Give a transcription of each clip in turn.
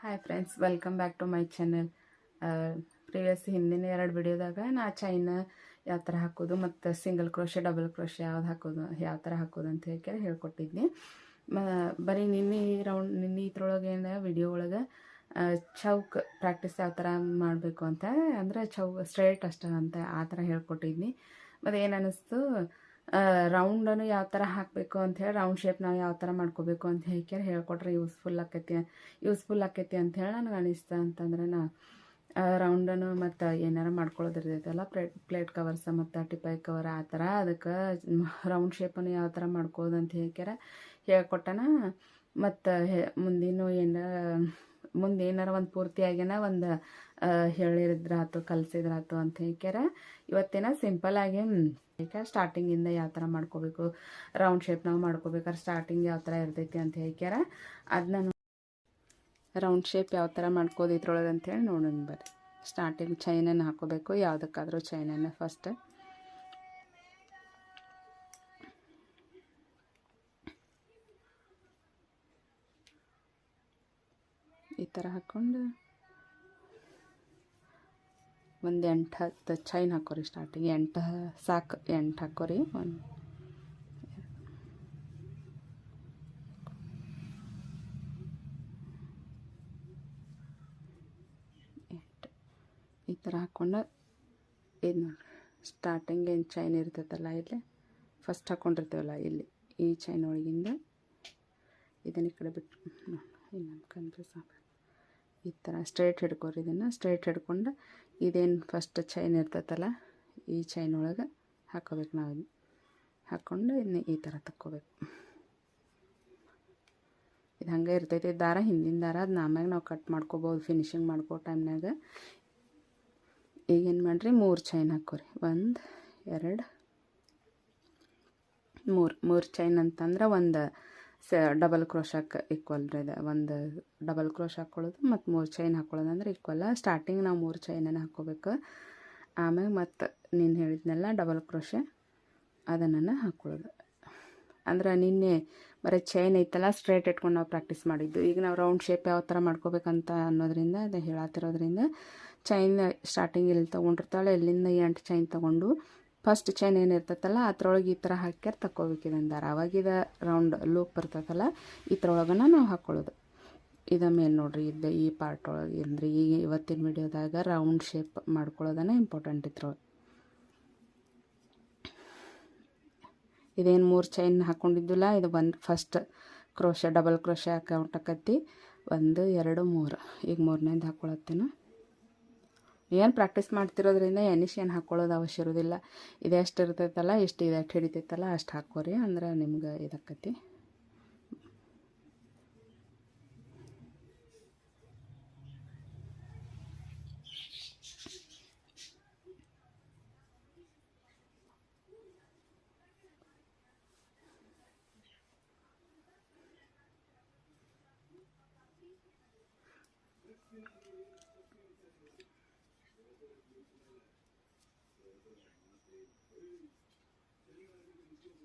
Hi friends welcome back to my channel previous ಹಿಂದಿನ ಎರಡು ವಿಡಿಯೋದಾಗ ನಾ ಚೈನ್ ಯಾವ ಥರ ಹಾಕೋದು ಮತ್ತು ಸಿಂಗಲ್ ಕ್ರೋಶೆ ಡಬಲ್ ಕ್ರೋಶೆ ಯಾವ್ದು ಹಾಕೋದು, ಯಾವ ಥರ ಹಾಕೋದು ಅಂತ ಹೇಳಿ ಹೇಳ್ಕೊಟ್ಟಿದ್ನಿ. ಮ, ಬರೀ ನಿನ್ನೆ ರೌಂಡ್ ನಿನ್ನೆ ಇದ್ರೊಳಗೆ ವಿಡಿಯೋ ಒಳಗೆ ಚೌಕ್ ಪ್ರಾಕ್ಟೀಸ್ ಯಾವ ಥರ ಮಾಡಬೇಕು ಅಂತ, ಅಂದರೆ ಚೌ ಸ್ಟ್ರೇಟ್ ಅಷ್ಟೇ ಅಂತ ಆ ಥರ ಹೇಳ್ಕೊಟ್ಟಿದ್ನಿ. ಮತ್ತು ಏನು ಅನ್ನಿಸ್ತು ರೌಂಡನ್ನು ಯಾವ ಥರ ಹಾಕಬೇಕು ಅಂಥೇಳಿ ರೌಂಡ್ ಶೇಪ್ ನಾವು ಯಾವ ಥರ ಮಾಡ್ಕೋಬೇಕು ಅಂತ ಹೇಳಿ ಹೇಳ್ಕೊಟ್ರೆ ಯೂಸ್ಫುಲ್ ಆಕೈತಿ. ಯೂಸ್ಫುಲ್ ಆಕೈತಿ ಅಂಥೇಳಿ ನನಗೆ ಅನಿಸ್ತು ಅಂತಂದ್ರೆ ನಾ ರೌಂಡನ್ನು ಮತ್ತು ಏನಾರ ಮಾಡ್ಕೊಳ್ಳೋದಿರ್ತೈತಲ್ಲ ಪ್ಲೇಟ್ ಪ್ಲೇಟ್ ಕವರ್ಸ ಮತ್ತು ಟಿಪಾಯ್ ಕವರ್ ಆ ಥರ ಅದಕ್ಕೆ ರೌಂಡ್ ಶೇಪನ್ನು ಯಾವ ಥರ ಮಾಡ್ಕೋದು ಅಂತ ಹೇಳ್ಕ್ಯಾರ ಹೇಳ್ಕೊಟ್ಟನ. ಮತ್ತು ಮುಂದಿನ ಏನಾರ ಮುಂದೆ ಏನಾರ ಒಂದು ಪೂರ್ತಿಯಾಗಿನ ಒಂದು ಹೇಳಿದ್ರಾತು, ಕಲಿಸಿದ್ರಾತು ಅಂತ ಹೇಳ್ಕ್ಯಾರ. ಇವತ್ತಿನ ಆಗಿ ಈಗ ಸ್ಟಾರ್ಟಿಂಗಿಂದ ಯಾವ ಥರ ಮಾಡ್ಕೋಬೇಕು ರೌಂಡ್ ಶೇಪ್ನಾಗ ನಾವು ಮಾಡ್ಕೋಬೇಕಾದ್ರೆ ಸ್ಟಾರ್ಟಿಂಗ್ ಯಾವ ಥರ ಇರ್ತೈತಿ ಅಂತ ಹೇಳ್ಕ್ಯಾರ. ಅದನ್ನ ರೌಂಡ್ ಶೇಪ್ ಯಾವ ಥರ ಮಾಡ್ಕೋದು ಇದ್ರೊಳಗೆ ಅಂತೇಳಿ ನೋಡೋಣ ಬರ್ರಿ. ಸ್ಟಾರ್ಟಿಂಗ್ ಚೈನನ್ನು ಹಾಕೋಬೇಕು, ಯಾವುದಕ್ಕಾದರೂ ಚೈನನ್ನು ಫಸ್ಟ್ ಈ ಥರ ಹಾಕ್ಕೊಂಡು ಒಂದು ಎಂಟು ಹತ್ತು ಚೈನ್ ಹಾಕೋರಿ ಸ್ಟಾರ್ಟಿಂಗ್ ಎಂಟು ಸಾಕು ಎಂಟು ಹಾಕೋರಿ ಒಂದು. ಎಂಟು. ಈ ಥರ ಹಾಕ್ಕೊಂಡು ಇದು ನೋಡಿರಿ. ಸ್ಟಾರ್ಟಿಂಗ್ ಏನು ಚೈನ್ ಇರ್ತೈತಲ್ಲ ಇಲ್ಲಿ? ಫಸ್ಟ್ ಹಾಕ್ಕೊಂಡಿರ್ತೀವಲ್ಲ ಇಲ್ಲಿ, ಈ ಚೈನ್ ಒಳಗಿಂದ. ಇದನ್ನು ಈ ಕಡೆ ಬಿಟ್ಟು ಇನ್ನೊಂದು ಆಗ ಈ ಥರ ಸ್ಟ್ರೈಟ್ ಹಿಡ್ಕೋರಿ ಇದನ್ನು. ಸ್ಟ್ರೈಟ್ ಹಿಡ್ಕೊಂಡು ಇದೇನು ಫಸ್ಟ್ ಚೈನ್ ಇರ್ತೈತಲ್ಲ, ಈ ಚೈನ್ ಒಳಗೆ ಹಾಕೋಬೇಕು ನಾವು ಹಾಕ್ಕೊಂಡು ಇನ್ನು ಈ ಥರ ತಕ್ಕೋಬೇಕು. ಇದು ಹಂಗೆ ಇರ್ತೈತಿ. ದಾರ ಹಿಂದಿನ ದಾರ ಅದನ್ನ ಆಮ್ಯಾಗ ನಾವು ಕಟ್ ಮಾಡ್ಕೋಬೋದು ಫಿನಿಶಿಂಗ್ ಮಾಡ್ಕೋ ಟೈಮ್ನಾಗ ಈಗೇನು ಮಾಡಿರಿ, ಮೂರು ಚೈನ್ ಹಾಕೋರಿ. ಒಂದು, ಎರಡು, ಮೂರು. ಮೂರು ಚೈನ್ ಅಂತಂದ್ರೆ ಒಂದು ಸ ಡಬಲ್ ಕ್ರೋಶಾಕ್ ಈಕ್ವಲ್ ರೀ ಒಂದು ಡಬಲ್ ಕ್ರೋಶ್ ಹಾಕ್ಕೊಳ್ಳೋದು ಮತ್ತು ಮೂರು ಚೈನ್ ಹಾಕ್ಕೊಳ್ಳೋದು ಅಂದ್ರೆ ಈಕ್ವಲ್ಲ ಸ್ಟಾರ್ಟಿಂಗ್ ನಾವು ಮೂರು ಚೈನನ್ನು ಹಾಕ್ಕೋಬೇಕು. ಆಮೇಲೆ ಮತ್ತು ನೀನು ಹೇಳಿದ್ನೆಲ್ಲ ಡಬಲ್ ಕ್ರೋಶೆ ಅದನ್ನು ಹಾಕ್ಕೊಳ್ಳೋದು ಅಂದ್ರೆ ನಿನ್ನೆ ಬರೀ ಚೈನ್ ಐತಲ್ಲ ಸ್ಟ್ರೇಟ್ ಇಟ್ಕೊಂಡು ನಾವು ಪ್ರಾಕ್ಟೀಸ್ ಮಾಡಿದ್ದು. ಈಗ ನಾವು ರೌಂಡ್ ಶೇಪ್ ಯಾವ ಥರ ಮಾಡ್ಕೋಬೇಕಂತ ಅನ್ನೋದ್ರಿಂದ, ಅದು ಹೇಳತ್ತಿರೋದ್ರಿಂದ ಚೈನ್ ಸ್ಟಾರ್ಟಿಂಗ್ ಎಲ್ಲಿ ತೊಗೊಂಡಿರ್ತಾಳೆ ಎಲ್ಲಿಂದ ಎಂಟು ಚೈನ್ ತೊಗೊಂಡು ಫಸ್ಟ್ ಚೈನ್ ಏನಿರ್ತೈತಲ್ಲ ಅದ್ರೊಳಗೆ ಈ ಥರ ಹಾಕ್ಯಾರ ಇದನ್ನು ದಾರ ಅವಾಗಿದ ರೌಂಡ್ ಲೂಪ್ ಬರ್ತೈತಲ್ಲ, ಇದ್ರೊಳಗನ ನಾವು ಹಾಕ್ಕೊಳ್ಳೋದು ಇದ ಮೇಲೆ ನೋಡ್ರಿ ಇದು ಈ ಪಾರ್ಟ್ ಒಳಗೆ ಅಂದರೆ ಈಗ ಇವತ್ತಿನ ವಿಡಿಯೋದಾಗ ರೌಂಡ್ ಶೇಪ್ ಮಾಡ್ಕೊಳ್ಳೋದನ್ನ ಇಂಪಾರ್ಟೆಂಟ್ ಇದ್ರೊಳಗೆ. ಇದೇನು ಮೂರು ಚೈನ್ ಹಾಕ್ಕೊಂಡಿದ್ದಿಲ್ಲ ಇದು ಒಂದು ಫಸ್ಟ್ ಕ್ರೋಶ ಡಬಲ್ ಕ್ರೋಶ ಹಾಕಿ ಒಂದು, ಎರಡು, ಮೂರು. ಈಗ ಮೂರನೇದು ಹಾಕ್ಕೊಳತ್ತೇನು ಏನು ಪ್ರಾಕ್ಟೀಸ್ ಮಾಡ್ತಿರೋದ್ರಿಂದ ಎನಿಷ್ ಏನು ಹಾಕ್ಕೊಳ್ಳೋದು ಅವಶ್ಯ ಇರೋದಿಲ್ಲ. ಇದೆಷ್ಟು ಇರ್ತೈತಲ್ಲ, ಎಷ್ಟು ಇದೆಷ್ಟು ಹಿಡಿತೈತಲ್ಲ, ಅಷ್ಟು ಹಾಕೋರಿ ಅಂದ್ರೆ ನಿಮ್ಗೆ ಇದಾಕತಿ.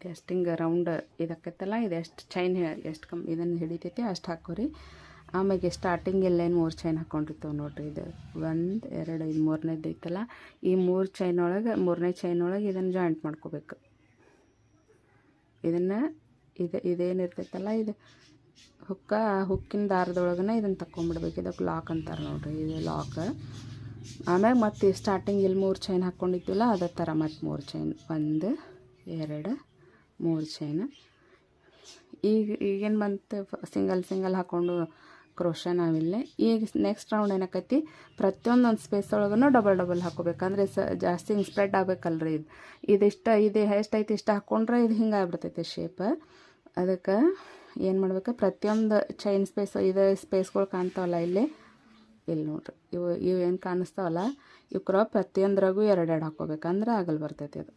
ಎಷ್ಟು ಹಿಂಗೆ ರೌಂಡ್ ಇದಕ್ಕೈತಲ್ಲ ಇದು ಎಷ್ಟು ಚೈನ್ ಎಷ್ಟು ಕಮ್ ಇದನ್ನು ಹಿಡಿತೈತಿ, ಅಷ್ಟು ಹಾಕೋರಿ. ಆಮೇಲೆ ಸ್ಟಾರ್ಟಿಂಗ್ ಎಲ್ಲೇನು ಮೂರು ಚೈನ್ ಹಾಕ್ಕೊಂಡಿರ್ತೇವೆ ನೋಡಿರಿ, ಇದು ಒಂದು, ಎರಡು, ಇದು ಮೂರನೇದು ಐತಲ್ಲ, ಈ ಮೂರು ಚೈನ್ ಒಳಗೆ, ಮೂರನೇ ಚೈನ್ ಒಳಗೆ ಇದನ್ನು ಜಾಯಿಂಟ್ ಮಾಡ್ಕೋಬೇಕು. ಇದನ್ನು ಇದು ಇದೇನಿರ್ತೈತಲ್ಲ ಇದು ಹುಕ್ಕ, ಹುಕ್ಕಿನ ದಾರದೊಳಗನ ಇದನ್ನು ತಕ್ಕೊಂಬಿಡ್ಬೇಕು. ಇದಕ್ಕೆ ಲಾಕ್ ಅಂತಾರೆ ನೋಡಿರಿ, ಇದು ಲಾಕ್ ಆಮ್ಯಾಗ ಮತ್ತೆ ಸ್ಟಾರ್ಟಿಂಗ್ ಇಲ್ಲಿ ಮೂರು ಚೈನ್ ಹಾಕ್ಕೊಂಡಿದ್ವಲ್ಲ ಅದೇ ಥರ ಮತ್ತು ಮೂರು ಚೈನ್ ಒಂದು, ಎರಡು, ಮೂರು ಚೈನ್ ಈಗ, ಈಗೇನು ಬಂತು ಸಿಂಗಲ್ ಸಿಂಗಲ್ ಹಾಕ್ಕೊಂಡು ಕ್ರೋಶ ನಾವಿಲ್ಲ. ಈಗ ನೆಕ್ಸ್ಟ್ ರೌಂಡ್ ಏನಾಕೈತಿ ಪ್ರತಿಯೊಂದೊಂದು ಸ್ಪೇಸ್ ಒಳಗೂ ಡಬಲ್ ಡಬಲ್ ಹಾಕೋಬೇಕಂದ್ರೆ ಸ, ಜಾಸ್ತಿ ಹಿಂಗೆ ಸ್ಪ್ರೆಡ್ ಆಗ್ಬೇಕಲ್ರಿ ಇದು. ಇದಿಷ್ಟ, ಇದು ಎಷ್ಟೈತಿ ಇಷ್ಟ ಹಾಕ್ಕೊಂಡ್ರೆ ಇದು ಹಿಂಗೆ ಆಗ್ಬಿಡ್ತೈತೆ ಶೇಪ್ ಅದಕ್ಕೆ ಏನು ಮಾಡ್ಬೇಕು? ಪ್ರತಿಯೊಂದು ಚೈನ್ ಸ್ಪೇಸ್ ಇದು ಸ್ಪೇಸ್ಗಳು ಕಾಣ್ತಾವಲ್ಲ ಇಲ್ಲಿ? ಇಲ್ಲಿ ನೋಡ್ರಿ. ಇವು ಇವು ಏನು ಕಾಣಿಸ್ತಾವಲ್ಲ? ಕ್ರಾಪ್ ಪ್ರತಿಯೊಂದ್ರಾಗೂ ಎರಡೆರಡು ಹಾಕ್ಕೋಬೇಕಂದ್ರೆ ಆಗಲ್ ಬರ್ತೈತಿ ಅದು.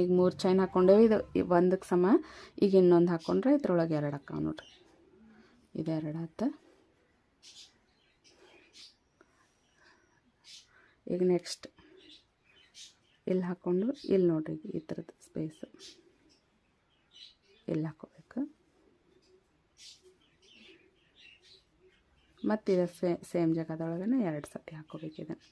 ಈಗ ಮೂರು ಚೈನ್ ಹಾಕ್ಕೊಂಡೇವಿ ಇದು ಒಂದಕ್ಕೆ ಸಮ. ಈಗ ಇನ್ನೊಂದು ಹಾಕ್ಕೊಂಡ್ರೆ ಇದ್ರೊಳಗೆ ಎರಡು ಹಾಕಾವ ನೋಡ್ರಿ. ಇದು ಎರಡು ಆತ. ಈಗ ನೆಕ್ಸ್ಟ್ ಇಲ್ಲಿ ಹಾಕ್ಕೊಂಡು ಇಲ್ಲಿ ನೋಡ್ರಿ ಈ ಥರದ್ದು ಸ್ಪೇಸ್ ಇಲ್ಲಿ ಹಾಕೋಬೇಕು ಮತ್ತು ಇದು ಸೇಮ್ ಜಾಗದೊಳಗನೆ ಎರಡು ಸತಿ ಹಾಕೋಬೇಕು ಇದನ್ನು.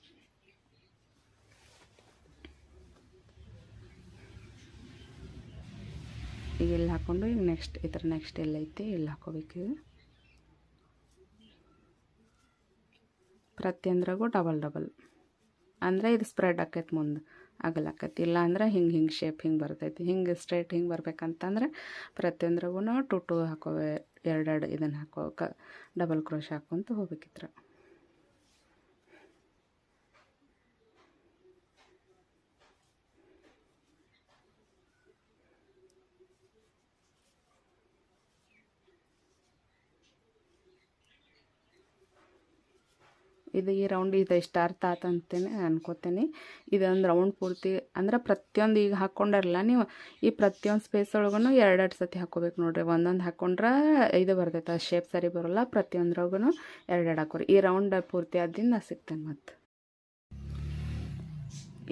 ಈಗ ಇಲ್ಲಿ ಹಾಕ್ಕೊಂಡು, ಈಗ ನೆಕ್ಸ್ಟ್ ಇದ್ರ ನೆಕ್ಸ್ಟ್ ಎಲ್ಲೈತಿ ಇಲ್ಲಿ ಹಾಕೋಬೇಕು ಪ್ರತಿಯೊಂದ್ರಾಗೂ ಡಬಲ್ ಡಬಲ್ ಅಂದರೆ ಇದು ಸ್ಪ್ರೆಡ್ ಆಕೈತೆ ಮುಂದೆ. ಆಗಲಾಕೈತಿ ಇಲ್ಲ ಅಂದ್ರೆ ಹಿಂಗೆ ಹಿಂಗೆ ಶೇಪ್ ಹಿಂಗೆ ಬರ್ತೈತಿ. ಹಿಂಗೆ ಸ್ಟ್ರೇಟ್ ಹಿಂಗೆ ಬರಬೇಕಂತಂದ್ರೆ ಪ್ರತಿಯೊಂದ್ರಾಗೂ ಟು ಟು ಹಾಕೋ ಎರಡೆರಡು ಇದನ್ನು ಹಾಕೋ, ಕ ಡಬಲ್ ಕ್ರೋಶ್ ಹಾಕ್ಕೊಂತ ಹೋಗ್ಬೇಕಿತ್ರ. ಇದು ಈ ರೌಂಡ್ ಇದು ಇಷ್ಟ ಅರ್ಥ ಆತ ಅಂತೇನೆ, ಅನ್ಕೋತೀನಿ. ಇದೊಂದು ರೌಂಡ್ ಪೂರ್ತಿ, ಅಂದ್ರೆ ಪ್ರತಿಯೊಂದು ಈಗ ಹಾಕ್ಕೊಂಡಾರಲ್ಲ ನೀವು, ಈ ಪ್ರತಿಯೊಂದು ಸ್ಪೇಸ್ ಒಳಗೂ ಎರಡೆರಡು ಸತಿ ಹಾಕೋಬೇಕು ನೋಡಿರಿ. ಒಂದೊಂದು ಹಾಕ್ಕೊಂಡ್ರೆ ಇದು ಬರ್ತೈತೆ ಶೇಪ್ ಸರಿ ಬರೋಲ್ಲ ಪ್ರತಿಯೊಂದ್ರಾಗೂ ಎರಡೆರಡು ಹಾಕೋರಿ. ಈ ರೌಂಡ್ ಪೂರ್ತಿ ಆದಿಂದ ಸಿಗ್ತೇನೆ ಮತ್ತು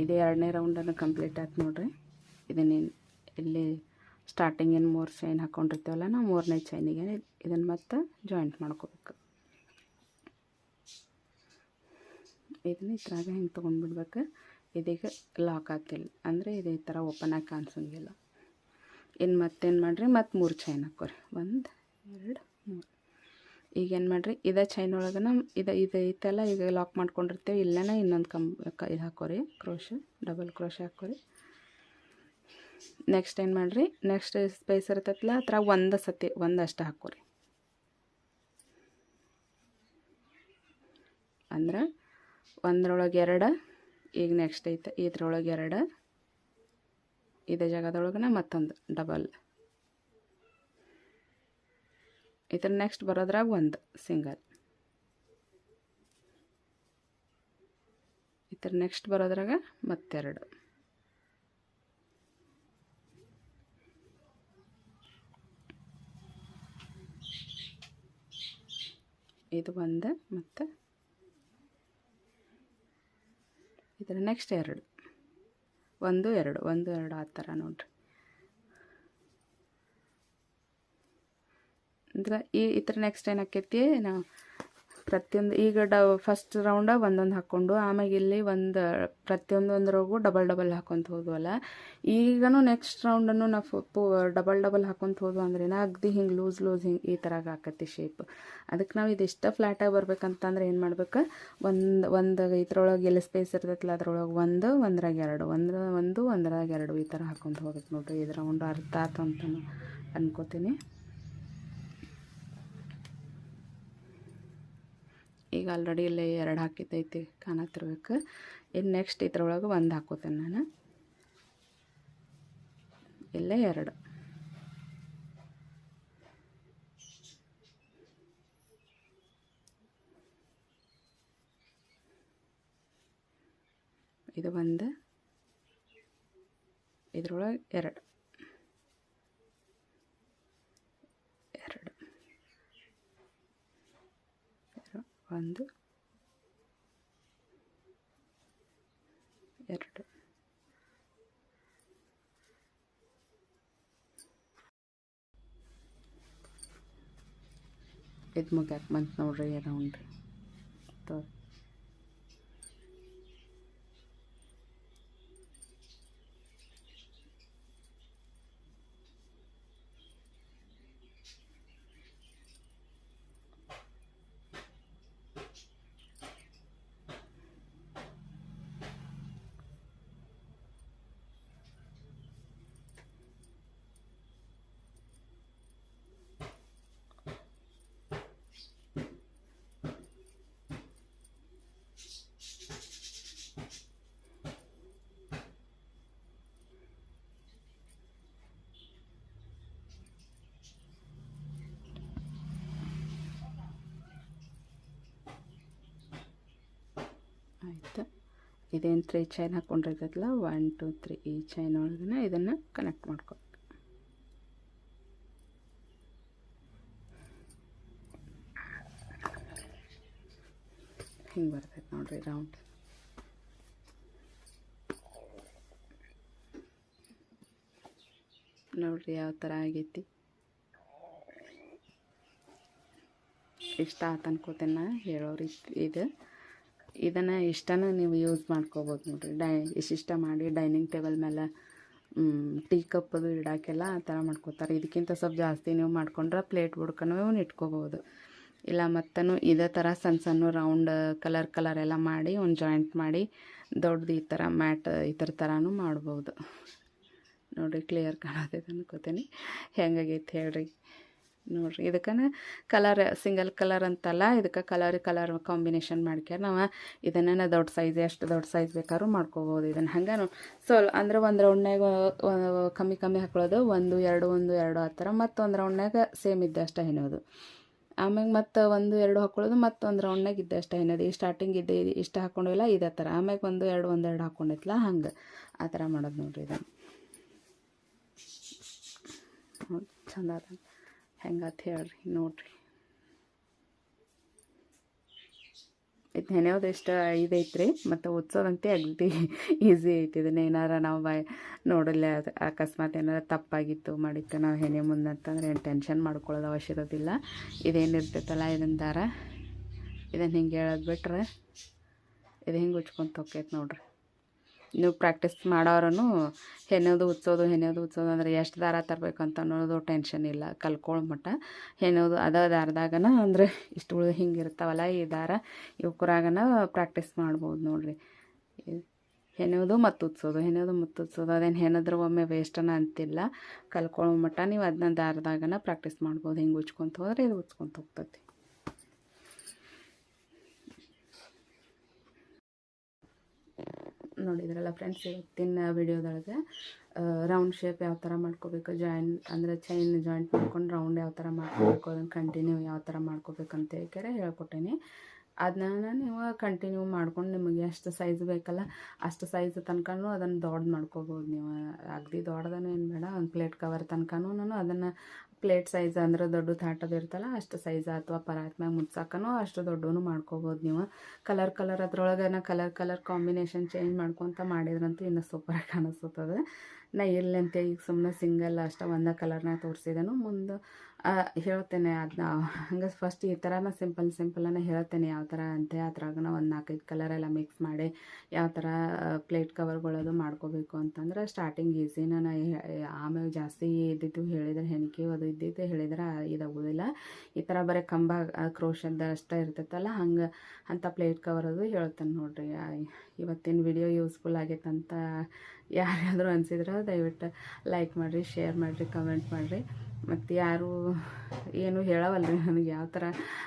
ಇದು ಎರಡನೇ ರೌಂಡನ್ನು ಕಂಪ್ಲೀಟ್ ಆಯ್ತು ನೋಡಿರಿ. ಇದನ್ನೇನು ಇಲ್ಲಿ ಸ್ಟಾರ್ಟಿಂಗ್ ಏನು ಮೂರು ಚೈನ್ ಹಾಕ್ಕೊಂಡಿರ್ತೀವಲ್ಲ ನಾವು ಮೂರನೇ ಚೈನಿಗೆ ಇದನ್ನು ಮತ್ತೆ ಜಾಯಿಂಟ್ ಮಾಡ್ಕೋಬೇಕು. ಇದನ್ನ ಈ ಥರಾಗ ಹಿಂಗೆ ತೊಗೊಂಡ್ಬಿಡ್ಬೇಕು. ಇದೀಗ ಲಾಕ್ ಆಗ್ತಿಲ್ಲ ಅಂದರೆ ಇದೇ ಥರ ಓಪನ್ ಆಗಿ ಕಾಣಿಸಂಗಿಲ್ಲ. ಇನ್ನು ಮತ್ತೇನು ಮಾಡಿರಿ? ಮತ್ತು ಮೂರು ಚೈನ್ ಹಾಕೋರಿ. ಒಂದು, ಎರಡು, ಮೂರು. ಈಗ ಏನು ಮಾಡಿರಿ? ಇದೇ ಚೈನ್ ಒಳಗೆ ಇದು ಇದು ಐತೆಲ್ಲ ಈಗ ಲಾಕ್ ಮಾಡ್ಕೊಂಡಿರ್ತೀವಿ. ಇಲ್ಲೇನ ಇನ್ನೊಂದು ಕಂ ಕ, ಇದು ಹಾಕೋರಿ. ಕ್ರೋಶ ಡಬಲ್ ಕ್ರೋಶ ಹಾಕೋರಿ. ನೆಕ್ಸ್ಟ್ ಏನು ಮಾಡಿರಿ? ನೆಕ್ಸ್ಟ್ ಸ್ಪೇಸ್ ಇರ್ತೈತಲ್ಲ ಆ ಥರ ಒಂದು ಸತಿ ಒಂದಷ್ಟು ಹಾಕೋರಿ. ಅಂದ್ರೆ ಒಂದ್ರೊಳಗೆ ಎರಡು, ಈಗ ನೆಕ್ಸ್ಟ್ ಐತೆ, ಇದ್ರೊಳಗೆ ಎರಡು, ಇದೇ ಜಾಗದೊಳಗನ ಮತ್ತೊಂದು ಡಬಲ್ ಇದ್ರ ನೆಕ್ಸ್ಟ್ ಬರೋದ್ರಾಗ ಒಂದು ಸಿಂಗಲ್ ಇದ್ರ ನೆಕ್ಸ್ಟ್ ಬರೋದ್ರಾಗ ಮತ್ತೆರಡು. ಇದು ಒಂದು ಮತ್ತು ಇದರ ನೆಕ್ಸ್ಟ್ ಎರಡು. ಒಂದು ಎರಡು. ಒಂದು, ಎರಡು ಆ ಥರ ನೋಡಿರಿ. ಅಂದ್ರೆ ಈ ಈ ಥರ ನೆಕ್ಸ್ಟ್ ಏನಾಕೈತಿ ನಾವು ಪ್ರತಿಯೊಂದು, ಈಗ ಡ ಫಸ್ಟ್ ರೌಂಡ ಒಂದೊಂದು ಹಾಕ್ಕೊಂಡು ಆಮೇಲೆ ಇಲ್ಲಿ ಒಂದು, ಪ್ರತಿಯೊಂದು ಡಬಲ್ ಡಬಲ್ ಹಾಕೊಂತ ಹೋದ್ವಲ್ಲ. ಈಗನೂ ನೆಕ್ಸ್ಟ್ ರೌಂಡನ್ನು ನಾವು ಪು ಡಬಲ್ ಡಬಲ್ ಹಾಕೊಂತ ಹೋದ್ವು ಅಂದ್ರೆ ಅಗ್ದಿ ಹಿಂಗೆ ಲೂಸ್ ಲೂಸ್ ಹಿಂಗೆ ಈ ಥರ ಆಕತಿ ಶೇಪ್ ಅದಕ್ಕೆ ನಾವು ಇದಿಷ್ಟ ಫ್ಲ್ಯಾಟಾಗಿ ಬರ್ಬೇಕಂತಂದ್ರೆ ಏನು ಮಾಡ್ಬೇಕು? ಒಂದು ಒಂದು ಇದ್ರೊಳಗೆ ಎಲ್ಲಿ ಸ್ಪೇಸ್ ಇರ್ತೈತಲ್ಲ ಅದ್ರೊಳಗೆ ಒಂದು, ಒಂದ್ರಾಗ ಎರಡು ಒಂದ್ರ ಒಂದು, ಒಂದ್ರಾಗ ಎರಡು ಈ ಥರ ಹಾಕೊಂತ ಹೋಗ್ಬೇಕು ನೋಡ್ರಿ. ಇದು ರೌಂಡ್ ಅರ್ಥ ಆತು ಅಂತ ಅನ್ಕೋತೀನಿ. ಈಗ ಆಲ್ರೆಡಿ ಇಲ್ಲಿ ಎರಡು ಹಾಕಿದ್ದೈತಿ, ಕಾಣತ್ತಿರ್ಬೇಕು. ಇನ್ನು ನೆಕ್ಸ್ಟ್ ಇದ್ರೊಳಗೆ ಒಂದು ಹಾಕೋತೇನೆ ನಾನು. ಇಲ್ಲೇ ಎರಡು. ಇದು ಒಂದು, ಇದ್ರೊಳಗೆ ಎರಡು ಎರಡು ಒಂದು ಎರಡು. ಇದು ಮುಗ್ಯಾಕೆ ಮಂತ್ ನೋಡ್ರಿ ರೌಂಡ್ ತೋರಿ ಇದೇನು ತ್ರೀ ಚೈನ್ ಹಾಕ್ಕೊಂಡಿರ್ತೈತಲ್ಲ ಒನ್ ಟು ತ್ರೀ ಈ ಚೈನ್ ಒಳಗನ ಇದನ್ನು ಕನೆಕ್ಟ್ ಮಾಡ್ಕೊ ಹಿಂಗೆ ಬರ್ತೈತೆ ನೋಡಿರಿ ರೌಂಡ್ ನೋಡ್ರಿ ಯಾವ ಥರ ಆಗೈತಿ. ಇಷ್ಟ ಆತ ಅನ್ಕೋತೇನೆ ಹೇಳೋರು ಇದು. ಇದನ್ನು ಇಷ್ಟನ ನೀವು ಯೂಸ್ ಮಾಡ್ಕೋಬೋದು ನೋಡಿರಿ. ಡೈ, ಇಷ್ಟಿಷ್ಟ ಮಾಡಿ ಡೈನಿಂಗ್ ಟೇಬಲ್ ಮೇಲೆ ಟೀ ಕಪ್ ಅದು ಇಡೋಕ್ಕೆಲ್ಲ ಆ ಥರ ಮಾಡ್ಕೋತಾರೆ. ಇದಕ್ಕಿಂತ ಸ್ವಲ್ಪ ಜಾಸ್ತಿ ನೀವು ಮಾಡ್ಕೊಂಡ್ರೆ ಪ್ಲೇಟ್ ಬುಡ್ಕನೂ ಇಟ್ಕೋಬೋದು ಇಲ್ಲ ಮತ್ತೂ ಇದೇ ಥರ ಸಣ್ಣ ಸಣ್ಣ ರೌಂಡ್ ಕಲರ್ ಕಲರ್ ಎಲ್ಲ ಮಾಡಿ, ಒಂದು ಜಾಯಿಂಟ್ ಮಾಡಿ, ದೊಡ್ಡದು ಈ ಥರ ಮ್ಯಾಟ್ ಈ ಥರ ಥರನೂ ಮಾಡ್ಬೋದು. ನೋಡಿರಿ ಕ್ಲಿಯರ್ ಕಾಣೋದಿದೆ ಅನ್ಕೋತೀನಿ. ಹೆಂಗಾಗೈತೆ ಹೇಳ್ರಿ? ನೋಡ್ರಿ. ಇದಕ್ಕನ ಕಲರ್ ಸಿಂಗಲ್ ಕಲರ್ ಅಂತಲ್ಲ, ಇದಕ್ಕೆ ಕಲರ್ ಕಲರ್ ಕಾಂಬಿನೇಷನ್ ಮಾಡ್ಕ್ಯಾರ ನಾವು ಇದನ್ನ ದೊಡ್ಡ ಸೈಜ್ ಎಷ್ಟು ದೊಡ್ಡ ಸೈಜ್ ಬೇಕಾದ್ರೂ ಮಾಡ್ಕೋಬೋದು ಇದನ್ನು. ಹಂಗೆ ಸೊ ಅಂದ್ರೆ ಒಂದು ರೌಂಡ್ನಾಗ ಕಮ್ಮಿ ಕಮ್ಮಿ ಹಾಕೊಳ್ಳೋದು ಒಂದು, ಎರಡು ಒಂದು, ಎರಡು ಆ ಥರ. ಮತ್ತೊಂದು ರೌಂಡ್ನಾಗ ಸೇಮ್ ಇದ್ದಷ್ಟು ಹೆಣೋದು ಆಮ್ಯಾಗ ಮತ್ತು ಒಂದು, ಎರಡು ಹಾಕೊಳ್ಳೋದು ಮತ್ತೊಂದು ರೌಂಡ್ನಾಗ ಇದ್ದಷ್ಟು ಹೆಣೋದು ಈ ಸ್ಟಾರ್ಟಿಂಗ್ ಇದ್ದೆ, ಇಷ್ಟು ಹಾಕ್ಕೊಂಡಿಲ್ಲ ಇದೇ ಥರ. ಆಮ್ಯಾಗ ಒಂದು, ಎರಡು ಒಂದು, ಎರಡು ಹಾಕೊಂಡಿತ್ತಲ್ಲ ಹಂಗೆ ಆ ಥರ ಮಾಡೋದು ನೋಡಿರಿ ಇದನ್ನು. ನೋಡಿ, ಚಂದ ಅದ ಹೆಂಗತ್ ಹೇಳ್ರಿ ನೋಡ್ರಿ. ಇದು ನೆನೆಯೋದು ಎಷ್ಟು ಇದೈತ್ರಿ ಮತ್ತು ಓದ್ಸೋದಂತೆ ಅಗದಿ ಈಸಿ ಐತಿ ಇದನ್ನ ಏನಾರ ನಾವು ಬಾಯ್ ನೋಡಲ್ಲ ಅಕಸ್ಮಾತ್ ಏನಾರ ತಪ್ಪಾಗಿತ್ತು ಮಾಡಿತ್ತು ನಾವು ಹೆನೆ ಮುಂದೆ ಅಂತಂದ್ರೆ ಏನು ಟೆನ್ಷನ್ ಮಾಡ್ಕೊಳ್ಳೋದು ಅವಶ್ಯ ಇರೋದಿಲ್ಲ ಇದೇನು ಇರ್ತೈತಲ್ಲ ಇದನ್ನ ದಾರ ಇದನ್ನು ಹಿಂಗೆ ಹೇಳೋದು ಬಿಟ್ರೆ, ಇದು ಹಿಂಗೆ ಉಚ್ಕೊಂತ ಹೋಗ್ತೈತೆ ನೋಡ್ರಿ. ನೀವು ಪ್ರಾಕ್ಟೀಸ್ ಮಾಡೋರು ಹೆಣೆಯೋದು ಉಚ್ಚೋದು ಹೆಣೆಯೋದು ಉಚ್ಚೋದು ಅಂದರೆ ಎಷ್ಟು ದಾರ ಅಂತ ಅನ್ನೋದು ಟೆನ್ಷನ್ ಇಲ್ಲ ಕಲ್ಕೊಳ್ಳೋ ಮಟ್ಟ. ಹೆಣೆಯೋದು ಅದೇ ದಾರದಾಗನ ಅಂದರೆ ಇಷ್ಟು ಉಳಿದು ಹಿಂಗೆ ಇರ್ತಾವಲ್ಲ ಈ ದಾರ ಇವಕ್ಕರಾಗನ ಪ್ರಾಕ್ಟೀಸ್ ಮಾಡ್ಬೋದು ನೋಡಿರಿ. ಹೆಣೆಯೋದು ಮತ್ತು ಉತ್ಸೋದು, ಹೆಣೆಯೋದು ಮತ್ತು ಉತ್ಸೋದು, ಅದೇನು ಹೆಣದ್ರೆ ಒಮ್ಮೆ ವೇಸ್ಟನ ಅಂತಿಲ್ಲ. ಕಲ್ಕೊಳ್ಳೋ ಮಟ್ಟ ನೀವು ಅದನ್ನ ದಾರದಾಗನ ಪ್ರಾಕ್ಟೀಸ್ ಮಾಡ್ಬೋದು, ಹಿಂಗೆ ಉಚ್ಕೊತ ಹೋದ್ರೆ ಇದು ಉಚ್ಕೊತ ಹೋಗ್ತೈತಿ. ನೋಡಿದ್ರಲ್ಲ ಫ್ರೆಂಡ್ಸ್ ಇವತ್ತಿನ ವಿಡಿಯೋದೊಳಗೆ ರೌಂಡ್ ಶೇಪ್ ಯಾವ ಥರ ಮಾಡ್ಕೋಬೇಕು ಜಾಯಿನ್ ಅಂದರೆ ಚೈನ್ ಜಾಯಿಂಟ್ ಮಾಡ್ಕೊಂಡು ರೌಂಡ್ ಯಾವ ಥರ ಮಾಡ್ಕೋಬೇಕು ಅದನ್ನು ಕಂಟಿನ್ಯೂ ಯಾವ ಥರ ಮಾಡ್ಕೋಬೇಕು ಅಂತ ಹೇಳ್ಕರೆ ಹೇಳ್ಕೊಟ್ಟೇನಿ. ಅದನ್ನ ನೀವು ಕಂಟಿನ್ಯೂ ಮಾಡ್ಕೊಂಡು ನಿಮಗೆ ಎಷ್ಟು ಸೈಜ್ ಬೇಕಲ್ಲ, ಅಷ್ಟು ಸೈಜ್ ತನಕನೂ ಅದನ್ನು ದೊಡ್ಡ ಮಾಡ್ಕೋಬೋದು ನೀವು. ಅಗದಿ ದೊಡ್ಡದನ್ನು ಏನು ಬೇಡ, ಒಂದು ಪ್ಲೇಟ್ ಕವರ್ ತನಕನೂ ನಾನು ಅದನ್ನು ಪ್ಲೇಟ್ ಸೈಜ್ ಅಂದ್ರೆ ದೊಡ್ಡ ತಾಟದು ಇರ್ತಲ್ಲ ಅಷ್ಟು ಸೈಜ್ ಅಥವಾ ಪರಾತ್ ಮ್ಯಾಗ ಮುಚ್ಚಾಕನು ಅಷ್ಟು ದೊಡ್ಡನು ಮಾಡ್ಕೋಬೋದು ನೀವು. ಕಲರ್ ಕಲರ್ ಅದ್ರೊಳಗನ ಕಲರ್ ಕಲರ್ ಕಾಂಬಿನೇಷನ್ ಚೇಂಜ್ ಮಾಡ್ಕೊತ ಮಾಡಿದ್ರಂತೂ ಇನ್ನೂ ಸೂಪರಾಗಿ ಕಾಣಿಸ್ತದೆ. ನಾ ಎಲ್ಲಂತೆ ಈಗ ಸುಮ್ಮನೆ ಸಿಂಗಲ್ ಅಷ್ಟೇ ಒಂದೇ ಕಲರ್ನ ತೋರಿಸಿದನು. ಮುಂದೆ ಹೇಳ್ತೇನೆ ಅದನ್ನ ಹಂಗೆ ಫಸ್ಟ್ ಈ ಥರನ ಸಿಂಪಲ್ ಸಿಂಪಲನ್ನ ಹೇಳ್ತೇನೆ ಯಾವ ಥರ ಅಂತೆ. ಅದ್ರಾಗನ ಒಂದು ನಾಲ್ಕೈದು ಕಲರ್ ಎಲ್ಲ ಮಿಕ್ಸ್ ಮಾಡಿ ಯಾವ ಥರ ಪ್ಲೇಟ್ ಕವರ್ಗಳದು ಮಾಡ್ಕೋಬೇಕು ಅಂತಂದ್ರೆ ಸ್ಟಾರ್ಟಿಂಗ್ ಈಸಿನ ನಾ ಆಮೇಲೆ ಜಾಸ್ತಿ ಇದ್ದಿದ್ದು ಹೇಳಿದ್ರೆ ಹೆಣಿಕೆ ಅದು ಇದ್ದಿದ್ದು ಹೇಳಿದ್ರೆ ಇದಾಗೋದಿಲ್ಲ. ಈ ಥರ ಬರೀ ಕಂಬ ಕ್ರೋಶದ ಅಷ್ಟೇ ಇರ್ತೈತಲ್ಲ, ಹಂಗೆ ಅಂಥ ಪ್ಲೇಟ್ ಕವರ್ ಅದು ಹೇಳ್ತೇನೆ ನೋಡಿರಿ. ಇವತ್ತಿನ ವಿಡಿಯೋ ಯೂಸ್ಫುಲ್ ಆಗೈತಂತ ಯಾರಾದರೂ ಅನಿಸಿದ್ರೆ ದಯವಿಟ್ಟು ಲೈಕ್ ಮಾಡಿರಿ ಶೇರ್ ಮಾಡಿರಿ ಕಮೆಂಟ್ ಮಾಡಿರಿ. ಮತ್ತು ಯಾರು ಏನು ಹೇಳವಲ್ರಿ ನನಗೆ ಯಾವ ಥರ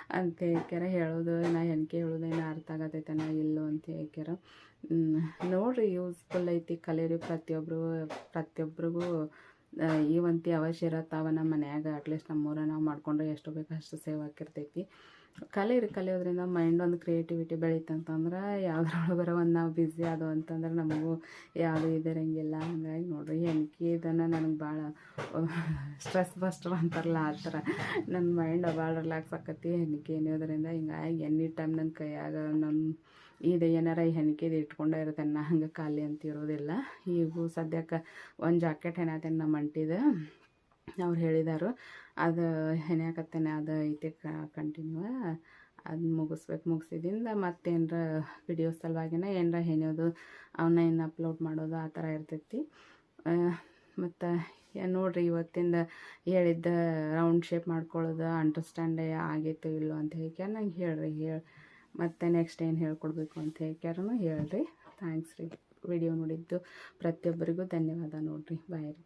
ಅಂತ ಹೇಳ್ಕ್ಯಾರ, ಹೇಳೋದು ನಾ ಹೆಣ್ಕೆ ಹೇಳೋದು ಏನೋ ಅರ್ಥ ಆಗತೈತನ ಇಲ್ಲೋ ಅಂತ ಹೇಳ್ಕ್ಯಾರ. ನೋಡಿರಿ ಯೂಸ್ಫುಲ್ ಐತಿ ಕಲೀರಿ ಪ್ರತಿಯೊಬ್ಬರು ಪ್ರತಿಯೊಬ್ಬರಿಗೂ ಇವಂತಿ ಅವಶ್ಯ ಇರತ್ತಾವ ನಮ್ಮ ಮನ್ಯಾಗ ಅಟ್ಲೀಸ್ಟ್ ನಮ್ಮೂರ ನಾವು ಮಾಡ್ಕೊಂಡ್ರೆ ಎಷ್ಟು ಬೇಕು ಅಷ್ಟು ಸೇವ್ ಆಗಿರ್ತೈತಿ ಕಲೀರಿ ಕಲಿಯೋದ್ರಿಂದ ಮೈಂಡ್ ಒಂದು ಕ್ರಿಯೇಟಿವಿಟಿ ಬೆಳೀತಂತಂದ್ರೆ ಬರೋ ಒಂದು ನಾವು ಬ್ಯುಸಿ ಅದು ಅಂತಂದ್ರೆ ನಮಗೂ ಯಾವುದು ಇದಿರಂಗಿಲ್ಲ ಹಂಗಾಗಿ ನೋಡಿರಿ, ಹೆಣ್ಕಿ ಇದನ್ನು ನನಗೆ ಭಾಳ ಸ್ಟ್ರೆಸ್ ಬಸ್ಟರ್ ಅಂತಾರಲ್ಲ ಆ ಥರ. ನನ್ನ ಮೈಂಡ್ ಭಾಳ ರಿಲ್ಯಾಕ್ಸ್ ಆಕತಿ ಹೆಣ್ಕಿ ಅನ್ನೋದ್ರಿಂದ ಹಿಂಗಾಗಿ ಎನಿ ಟೈಮ್ ನನ್ನ ಕೈಯಾಗ ನಮ್ಮ ಇದು, ಏನಾರ ಈ ಹೆಣ್ಕಿದು ಇಟ್ಕೊಂಡೇ ಇರುತ್ತೆ ನಾ ಹಂಗೆ ಖಾಲಿ ಅಂತ ಇರೋದಿಲ್ಲ ಈಗೂ ಸದ್ಯಕ್ಕೆ ಒಂದು ಜಾಕೆಟ್ ಹೆಣತೇನೆ ನಮ್ಮ ಅಂಟಿದ ಅವ್ರು ಹೇಳಿದಾರು, ಅದು ಹೆಣ್ಯಾಕತ್ತೇನೆ, ಅದು ಐತೆ ಕಂಟಿನ್ಯೂ ಅದು ಮುಗಿಸ್ಬೇಕು ಮುಗಿಸಿದಿಂದ ಮತ್ತೇನರ ವಿಡಿಯೋಸ್ ಸಲುವಾಗಿನ ಏನರ ಹೆಣೆಯೋದು ಅವನ್ನ ಏನು ಅಪ್ಲೋಡ್ ಮಾಡೋದು ಆ ಥರ ಇರ್ತೈತಿ. ಮತ್ತು ನೋಡಿರಿ ಇವತ್ತಿಂದ ಹೇಳಿದ್ದ ರೌಂಡ್ ಶೇಪ್ ಮಾಡ್ಕೊಳ್ಳೋದು ಅಂಡರ್ಸ್ಟ್ಯಾಂಡ್ ಆಗೈತೋ ಇಲ್ಲೋ ಅಂತ ಹೇಳಿ ನಂಗೆ ಹೇಳ್ರಿ, ಹೇಳಿ. ಮತ್ತು ನೆಕ್ಸ್ಟ್ ಏನು ಹೇಳ್ಕೊಡ್ಬೇಕು ಅಂತ ಹೇಳ್ಕ್ಯಾರನು ಹೇಳ್ರಿ. ಥ್ಯಾಂಕ್ಸ್ ರೀ. ವಿಡಿಯೋ ನೋಡಿದ್ದು ಪ್ರತಿಯೊಬ್ಬರಿಗೂ ಧನ್ಯವಾದ ನೋಡಿರಿ. ಬಾಯ್ ರೀ.